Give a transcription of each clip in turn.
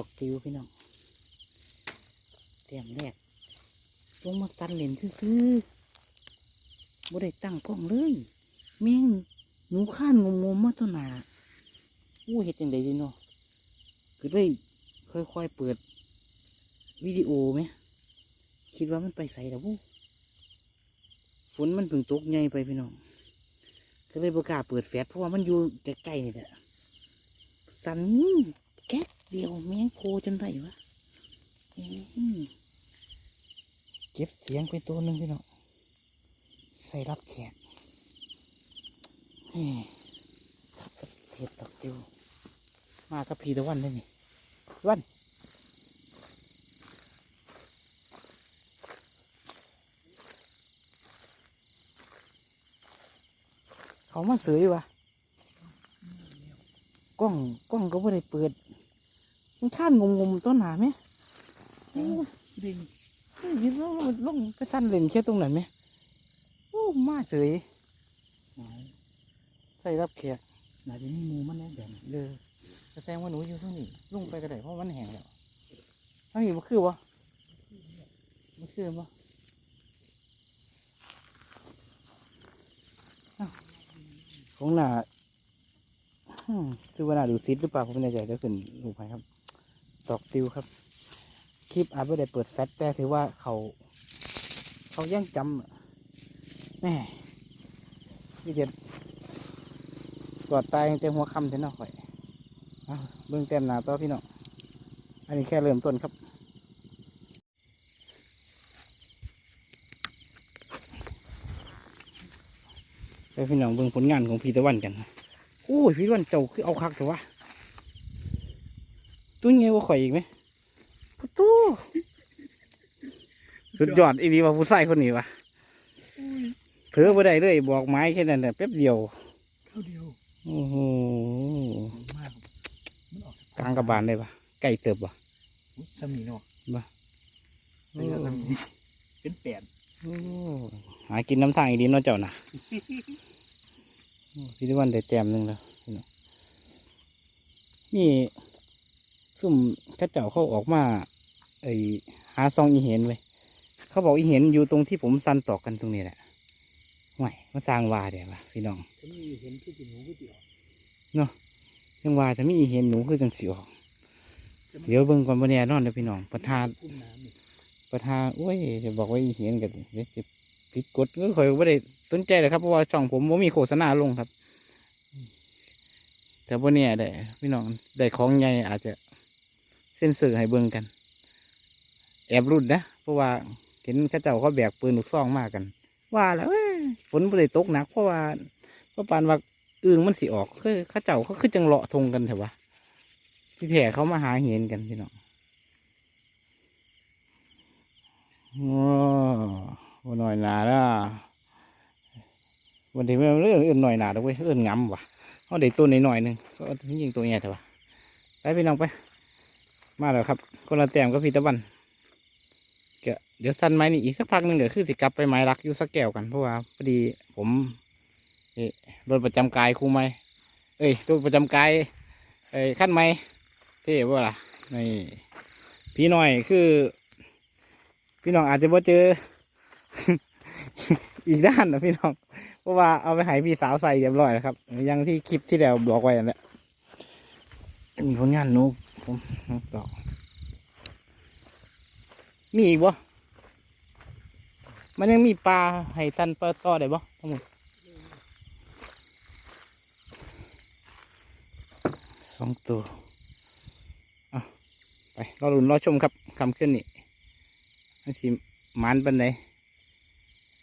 อกติวพี่น้องเตรียมแรกลงมาตันเหรนซื้อบ่ได้ตั้งกล้องเลยแม่งหนูข้านงมๆมาตัวหนาอู้เฮ็ดจังไดดีเนาะก็เลยค่อยๆเปิด วิดีโอไหม คิดว่ามันไปใส่แล้ววู้ฝนมันเพิ่งตกใหญ่ไปพี่น้อง ก็เลยประกาศเปิดแฟลชเพราะว่ามันอยู่ใกล้ๆนี่แหละสันแก๊ก เดียวแมงโพจนได้วะเก็บเสียงไปตัวหนึ่งพี่น้องใส่รับแขกแหม่เทปตอกติวมากับพีตะวันได้นี่วันเขามาเสยวะกล้องกล้องก็ไม่ได้เปิด มันข้านงงๆต้นหนาไหมโอ้ดินยินว่ามันลงไปสั้นเล่นแค่ตรงนั้นไหมโอ้มาเสยใส่รับแขกน่าจะมีหมูมันแน่แบบนั้นเด้อแสดงว่าหนูอยู่เท่านี้ลงไปก็ได้เพราะมันแห้งแล้วอันนี้มันคือวะมันคือวะอ้าวของหนาอืมคือว่าหนาดูซิดหรือเปล่าผมไม่แน่ใจเดี๋ยวขึ้นรูปให้ครับ ตอกติวครับ คลิปอาจไม่ได้เปิดแฟลชแต่ถือว่าเขา เขายังจำแม่พี่เจ็ดกอดตายเตั้งแต่หัวคำเท่นั้นข่อยเอาเบื้องเต็มหนาต่อพี่น้องอันนี้แค่เริ่มต้นครับไปพี่น้องเบิ่งผลงานของพี่ตะวันกันโอ้ยพี่ตะวันเจ้าคือเอาคักเถอะวะ ตุ้ยไงว่าข่อยอีกไหมประตูสุดยอดอีดีว่าผู้ชายคนนี้วะเผือบ่ได้เลยบอกไม้แค่นั้นแหละแป๊บเดียวเท่าเดียวโอ้โหมากมันออกกลางกระบาลได้ปะไก่เติบปะสมีเนาะบ่เออสมีเป็นแปดโอ้หากินน้ำทางอีดีเนาะเจ้าน่ะโอ้พี่ตะวันได้แต้มหนึ่งแล้วพี่น้องนี่ ซุ่มข้าเจ้าเขาออกมาไอหาซองอีเห็นไว้ยเขาบอกอีเห็นอยู่ตรงที่ผมซันตอกกันตรงนี้แหละห่วยมาสร้างวาเดี๋ยววะพี่น้องถ้ามีเห็นคือเป็นหนูก๋วยเตี๋ยวยังว่าจะมีอีเห็นหนูคือจังสีออก เดี๋ยวเบิ่งก่อนบนแน่นอนเด้อพี่น้องประธานประธานโอ้ยจะบอกว่าอีเห็นกันเดี๋ยวจะผิดกฎก็คอยไม่ได้สนใจเลยครับเพราะว่าช่องผมว่ามีโฆษณาลงครับ แต่บนเนียได้พี่น้องได้ของใหญ่อาจจะ เส้นสื่อให้เบิ่งกัน แอบรุ่นนะเพราะว่าเห็นข้าเจ้าเขาแบกปืนลูกซองมากกัน ว่าแล้วฝนไม่ได้ตกหนักเพราะว่าเพราะปานว่าอึงมันสิออกคือข้าเจ้าเขาคือจังเลาะทงกันเถอะวะที่แผ่เขามาหาเห็นกันพี่น้องโอ้บ่หน่อยหนาละวันที่ไมันเรื่องอื่นหน่อยหนาดอกเว้ยเอื่นงำว่ะเขาได้ตัวหน่อยๆหนึ่งก็ยิงตัวใหญ่เถอะวะไปพี่น้องไป มาแล้วครับคนละแต้มก็พี่ตะวันเกะเดี๋ยวสั้นไม้นี่อีกสักพักหนึ่งเดี๋ยวคือสิกลับไปไม้รักอยู่สักแก้วกันเพราะว่าพอดีผมเอ่อรถประจำกายครูไม้เอ้ยรถประจำกายเอ้ยขั้นไม้เท่บ่ล่ะนี่พี่หน้อยคือ พี่น้องอาจจะบ่เจอ อีกด้านนะพี่น้องเพราะว่าเอาไปให้พี่สาวใส่เรียบร้อยแล้วครับยังที่คลิปที่แล้วบอกไว้นั่นแหละมีผลงานหนู ผมต่อมีอีกบ่มันยังมีปลาให้ตันปลาต่อได้บ่ทั้งหมดสองตัวอะไปรอลุ้นรอชมครับคำขึ้นนี่มันสิมันปันไหน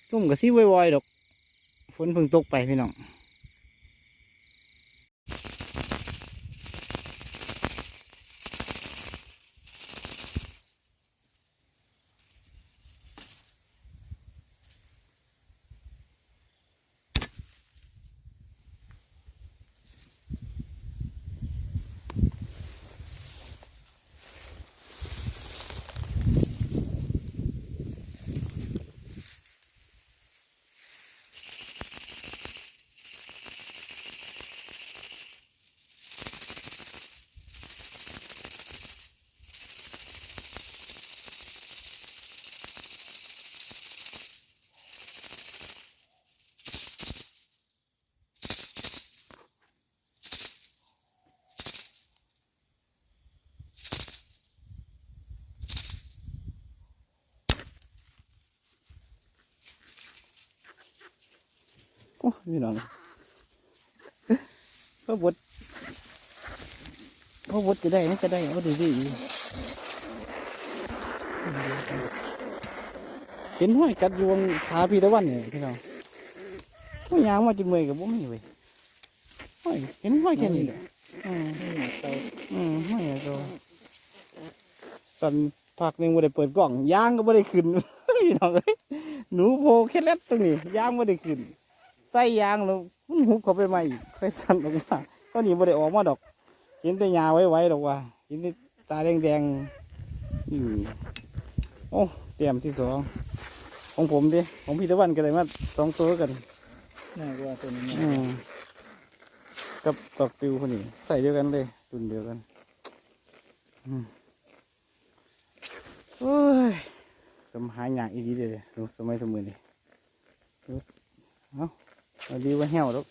ตุ้มกับซีวอยๆดอก ฝนเพิ่งตกไปพี่น้อง อ้พี่น้องพ่อบดพ่อบดจะได้นี่ก็ได้เอาดีดีเห็นห้อยกัดยวงขาพี่ตะวันเนี่ยพี่น้องห้อยยางมาจนเมื่อยกับบ่มีเว้ยห้อยเห็นห้อยแค่นี้แหละอืมเตาอืมห้อยอะก็สันพักหนึ่งบ่ได้เปิดกล่องยางก็บ่ได้ขึ้นพี่น้องเอ้ยหนูโผล่แค่เล็ดตรงนี้ยางบ่ได้ขึ้น ส่ยางแล้วมันหุบเข้าไปใหม่อีกค่อยสั่นออกมาก็นี่บ่ได้ออกมาดอกเห็นแต่ยาไว้ไว้ดอกว่าเห็นแต่ตาแดงๆอืมโอ้เตรียมที่สองของผมดิของพี่ตะวันก็เลยมาสองตัวกันน่ากว่าตัวนี้อืมกับกับปิวคนนี้ใส่เดียวกันเลยตุนเดียวกันอืมโอ้ยสมหายอยากอีดีเลยดูสมัยสมัยนี่ดูเอาเอา ดีไว่าเหี่ยวแล้ว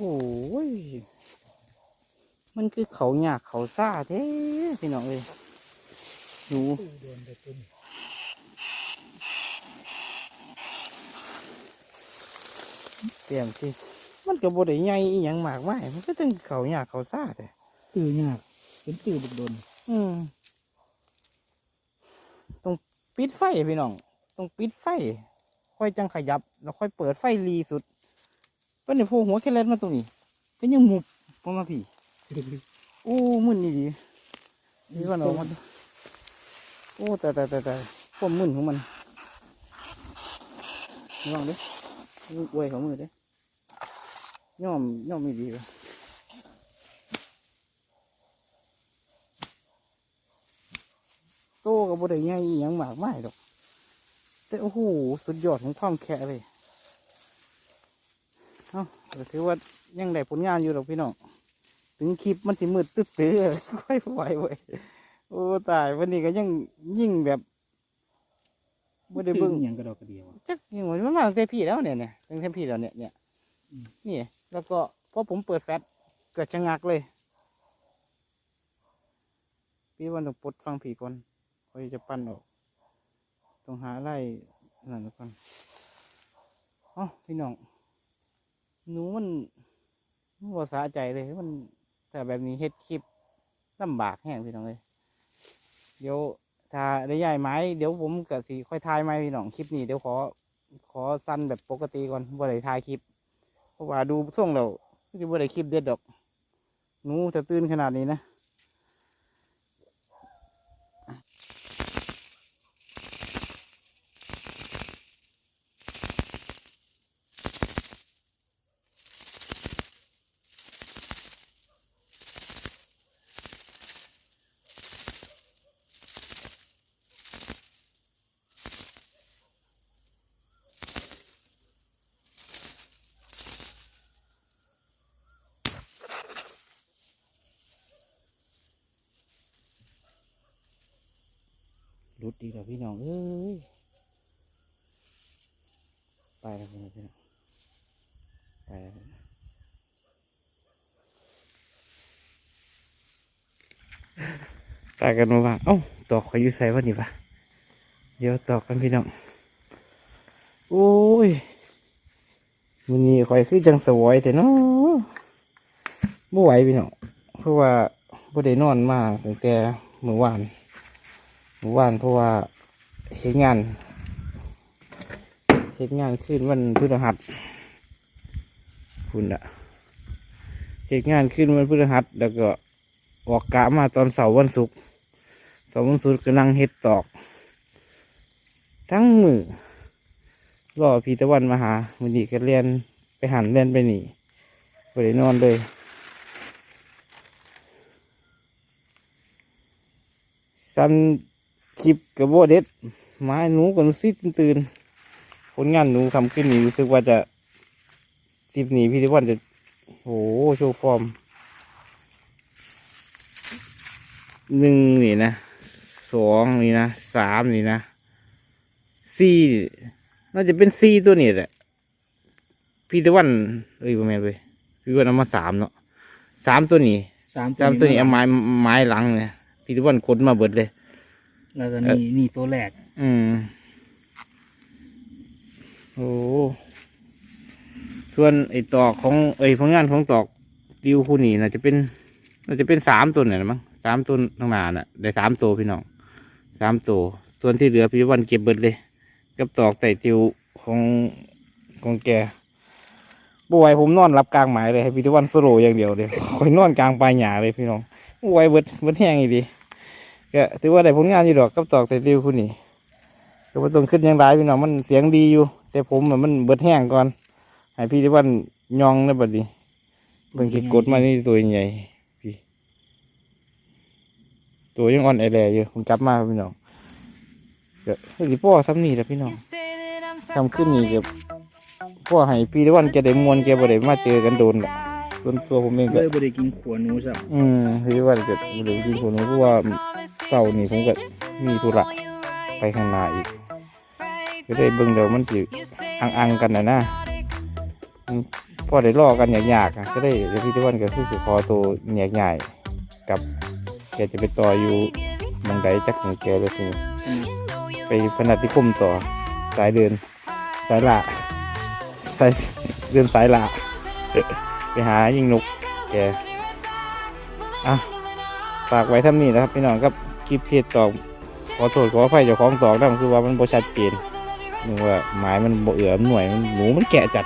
หยมันคือเขาหยากเขาซ่าเท้พี่น้องเอ้ยหนูตู้โดนแต่ตัวนี้เตรียมที่มันก็บ่ได้ใหญ่อีหยังมากมายมันก็ต้องเขาหยากเขาซ่าแต่ตื้อยากเป็นตื้อบุกโดนอืมต้องปิดไฟพี่น้องต้องปิดไฟ ค่อยจังขยับ แล้วค่อยเปิดไฟรีสุด เพิ่นนี่พูหัวแค่เล็ดมาตรงนี้ก็ยังหมุบลงมาพี่โอ้มึนนี่ดีนี่ว่าหนออกมันโอ้แต่แต่แต่แต่ความมึนของมันระวังเด้มืออวยของมือเด้ย่อมย่อมไม่ดีเลยโตกับบไดใหญ่อหยังมากมายดอกแต่โอ้โหสุดยอดของความแค่เลยเอ้า ก็ถือว่ายังได้ผลงานอยู่ดอกพี่น้องถึงคลิปมันสิมืดตึ๊บตื้อค่อยไหวเว้ยโอ้ตายวันนี้ก็ยังยิ่งแบบไม่ได้เบิ่งตื้อหยังกระดอกกระเดียวอะจักยังว่ามันมาตั้งแต่พี่แล้วเนี่ยเนี่ยตั้งแต่พี่แล้วเนี่ยเนี่ยอืมนี่แล้วก็พอผมเปิดแฟลชเกิดชะงักเลย พี่วันต้องปลดฟังผีก่อนค่อยจะปั้นออกต้องหาไล่นั่นก่อนอ๋อพี่น้อง หนูมันมันบ่สะใจเลยมันแต่แบบนี้เฮ็ดคลิปลำบากแห้งพี่น้องเลยเดี๋ยวถ้าได้ย้ายไม้เดี๋ยวผมก็สิค่อยทายไม้พี่น้องคลิปนี้เดี๋ยวขอ ขอสั้นแบบปกติก่อนบ่ได้ทายคลิป เพราะว่าดูส่งเราจะบ่ได้คลิปเด็ดดอกหนูจะตื่นขนาดนี้นะ ดดีกว่พี่น้องเอ้ยไปแล้วพี่น้องไปแล้วตากันมาว่าเอ้าตอกขอยอยู่ใส่วันนี้ปะเดี๋ยวตอกกันพี่น้องโอ้ยมันนี้ข่อยคือจังสวยแต่เนาะบ่ไหวพี่น้องเพราะว่าบ่ได้นอนมาตั้งแต่เมื่อวาน เมื่อวานเพราะว่าเฮ็ดงานเฮ็ดงานขึ้นวันพฤหัสคุณอะเฮ็ดงานขึ้นวันพฤหัส แล้วก็ออกกะมาตอนเสาร์วันศุกร์เสาร์วันศุกร์ก็นั่งเฮ็ดตอก ทั้งมือรอพีตะวันมาหามันนี่ก็เรียนไปหันเรียนไปหนีไปนอนเลยสัน คลิปกับโบเด็ดไม้หนูกับหนูซิดตื่นผลงานหนูทำขึ้นนี่รู้สึกว่าจะคลิปนี้พี่ตะวันจะโอ้โหโชว์ฟอร์มหนึ่งนี่นะสองนี่นะสามนี่นะซีน่าจะเป็นซีตัวนี้แหละพี่ตะวันเอ้ยประมาณเลยพี่ตะวันเอามาสามเนาะสามตัวนี้สามสามตัวนี้เอาไม้ไม้หลังเนี่ยพี่ตะวันขนมาเบิดเลย แล้วก็นี่นี่ตัวแรก อืมโอ้ส่วนไอ้ตอกของไอ้ผลงานของตอกดิวคู่นี้น่าจะเป็นน่าจะเป็นสามตัวเนี่ยนะมั้งสามตัวข้างหน้าน่ะได้สามตัวพี่น้องสามตัวส่วนที่เหลือพี่ตะวันเก็บเบิดเลย กับตอกไต่ติวของของแกบ่ไหวผมนอนรับกลางหมายเลยให้พี่ตะวันสโลว์อย่างเดียวเลยคอยนอนกลางปลายหญ้าเลยพี่น้องบ่ไหวเบิดเบิดแห้งอีดี ก็ถือว่าได้ผลงานอยู่ดอกกับตอกไต่ติวคู่นี้ก็บ่ต้องขึ้นอยังไรพี่น้องมันเสียงดีอยู่ แต่ผมอะมันเบิดแห้งก่อนให้พี่ตะวันยองได้บัดนี้เบิ่งสิกดมานี่ตัวใหญ่พี่ ตัวยังอ่อนแอแลอยู่ผมกลับมาพี่น้องก็สิพ่อซ้ำนี่แหละพี่น้องทำขึ้นนี่กับพ่อให้พี่ตะวันแกได้มวนแกบ่ได้มาเจอกันโดนหรอกส่วนตัวผมเองเลก็ยบ่ได้กินขวหนูสับอืมพี่ตะวันก็บ่ได้กินคนเพราะว่า เสาร์นี่ผมก็มีธุระไปข้างหน้าอีกก็ได้เบิ่งเดี๋ยวมันสิอังๆกันนะนะพ่อได้รอกันอยากๆอะก็ได้เดี๋ยวพี่ตะวันก็คือสิขอตัวแยกย้ายกับแกจะไปต่ออยู่เมืองใดจักของแกเลยคือไปพนัสนิคมต่อสายเดิน สายละสายเดินสายละไปหายิงนกแกอะ ฝากไว้ทำนี่นะครับพี่น้องครับคลิปเพจตอกขอโทษขออภัยเจ้าของตอกนั่นคือว่ามันบ่ชัดเจนนึกว่าหมายมันบ่เอือมหน่วยมันหนูมันแกะจัด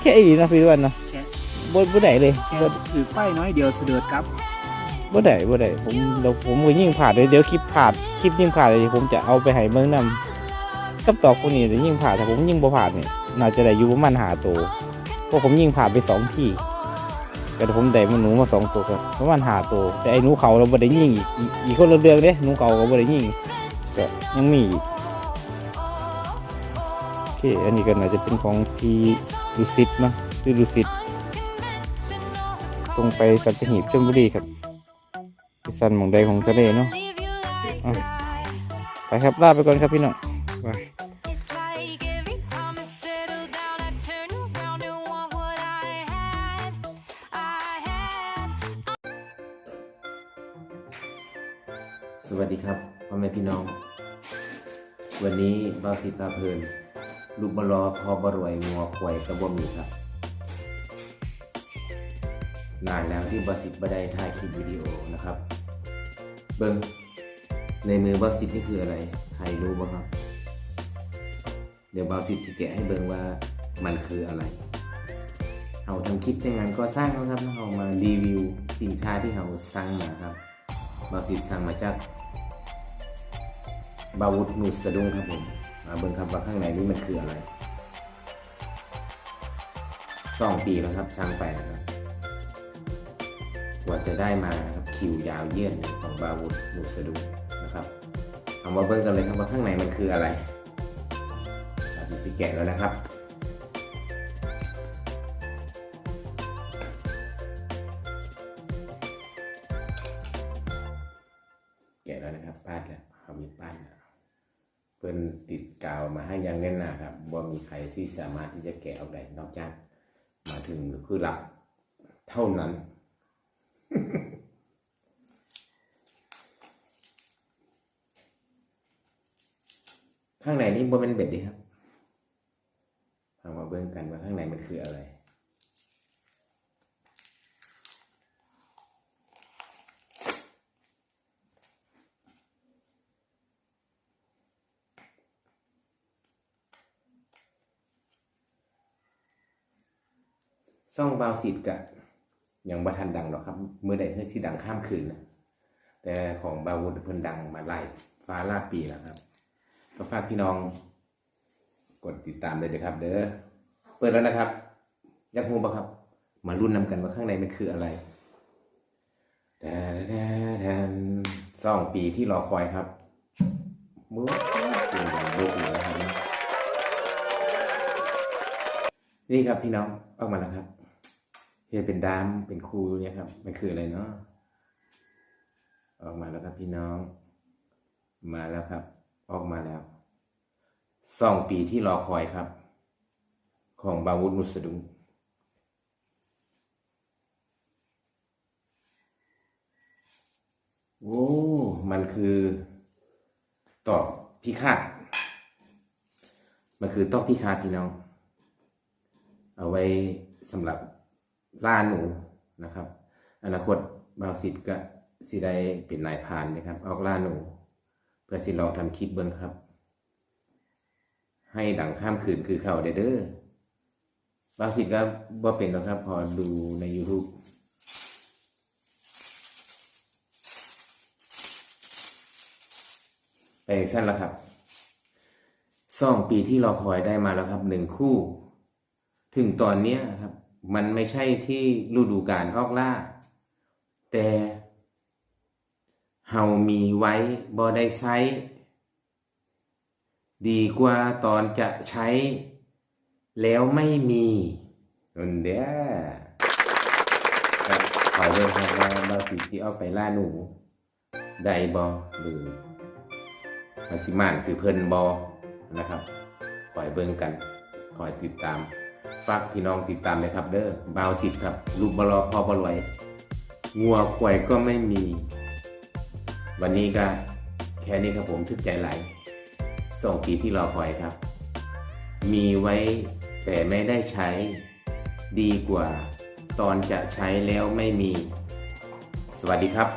แค่อีนะพี่วันเนาะบ่บ่ได้เลยแค่บ่ถือไฟน้อยเดียวเสด็จครับบ่ได้บ่ได้ผมเดี๋ยวผมก็ยิ่งผ่านเลยเดี๋ยวคลิปผ่านคลิปยิ่งผ่านเลยผมจะเอาไปให้เมืองนำกับตอกพวกนี้เดี๋ยวยิ่งผ่านถ้าผมยิ่งบ่ผ่านเนี่ยน่าจะได้อยู่ประมาณหาตัวเพราะผมยิ่งผ่านไปสองที่ แต่ผมได้มันหนูมาสองตัวก็ประมาณหาตัวแต่ไอ้หนูเขาเราบ่ได้ยิงอีกอีกคนละเรื่องเด้หนูเขาก็บ่ได้ยิงก็ยังมีอีกโอเคอันนี้ก็น่าจะเป็นของพี่ดุสิตมั้งคือดุสิตตรงไปสัตหีบชลบุรีครับไปสันหมองใดของทะเลเนาะะไปครับลาไปก่อนครับพี่น้องบา สวัสดีครับพ่อแม่พี่น้อง วันนี้บาสิตาเพลินลูกบลอพอบรวยงัวควยกระบ่มีครับ นานแล้วที่บาสิตบได้ถ่ายคลิปวิดีโอนะครับ เบิ้งในมือบาสิตนี่คืออะไร ใครรู้บ้างครับ เดี๋ยวบาสิตสิแกะให้เบิ้งว่ามันคืออะไรเราทำคลิปในงานก็สร้างนะครับเรามารีวิวสินค้าที่เราสั่งมาครับบาสิตสั่งมาจาก บาวุธนูสะดุ้งครับผมมาเบิ่งครับว่าข้างในนี้มันคืออะไรสองปีแล้วครับช่างไปนะครับกว่าจะได้มานะครับคิวยาวเยื่อนของบาวุธนูสะดุ้งนะครับเอามาเบิ่งกันเลยครับว่าข้างในมันคืออะไรอาจจะแกะแล้วนะครับ ที่สามารถที่จะแกะออกได้นอกจากมาถึงคือหลักเท่านั้น ข้างในนี่บนเป็นเบ็ดดีครับเอามาเบิ่งกันว่าข้างในมันคืออะไร ซ่องบาวสิทธิ์กะยังบ่ทันดังหรอกครับมือใดเพิ่นสิดังข้ามคืนนะแต่ของบาวุฒเพิ่นดังมาไล่ฟ้าลาปีแล้วครับก็ฝากพี่น้อง กดติดตามเลยนะครับ เด้อเปิดแล้วนะครับยากรู้ปะครับ มารุ่นนำกันว่าข้างในมันคืออะไรแต่แทนสองปีที่รอคอยครับมือสิ่งองโลกอยู่แล้วครับนี่ครับพี่น้องออกมาแล้วครับ เห็นเป็นดามเป็นครูเนี่ยครับ มันคืออะไรเนาะออกมาแล้วครับพี่น้อง มาแล้วครับ ออกมาแล้วสองปีที่รอคอยครับ ของบาวุฒมุสดุงโอ้ มันคือตอกพิฆาต มันคือตอกพิฆาตพี่น้อง เอาไว้สำหรับ ล่าหนูนะครับ อนาคตบาวสิทธิ์ก็สิได้เป็นนายพานนะครับ ออกล่าหนู เพื่อสิลองทำคลิปเบิ้งครับ ให้ดังข้ามคืนคือเขาเด้อเด้อบาวสิทธิ์ก็บ่เป็นหรอกครับ พอดูใน YouTube ไปสั้นแล้วครับสองปีที่เราคอยได้มาแล้วครับหนึ่งคู่ ถึงตอนเนี้ยครับ มันไม่ใช่ที่ฤดูการออกล่า แต่เฮามีไว้บ่ได้ใช้ ดีกว่าตอนจะใช้ แล้วไม่มีนันเด้อขอเดินทางว่าบาสิที่เอาไปล่าหนู ได้บอหรือมาสิมานคือเพิ่นบอนะครับคอยเบิ่งกันคอยติดตาม ฝากพี่น้องติดตามนะครับ เด้อบาวสิทธิ์ครับลูกบลอพอบรวยงัวควายก็ไม่มี วันนี้ก็แค่นี้ครับผมทึกใจไหลสองปีที่รอคอยครับ มีไว้แต่ไม่ได้ใช้ดีกว่า ตอนจะใช้แล้วไม่มี สวัสดีครับ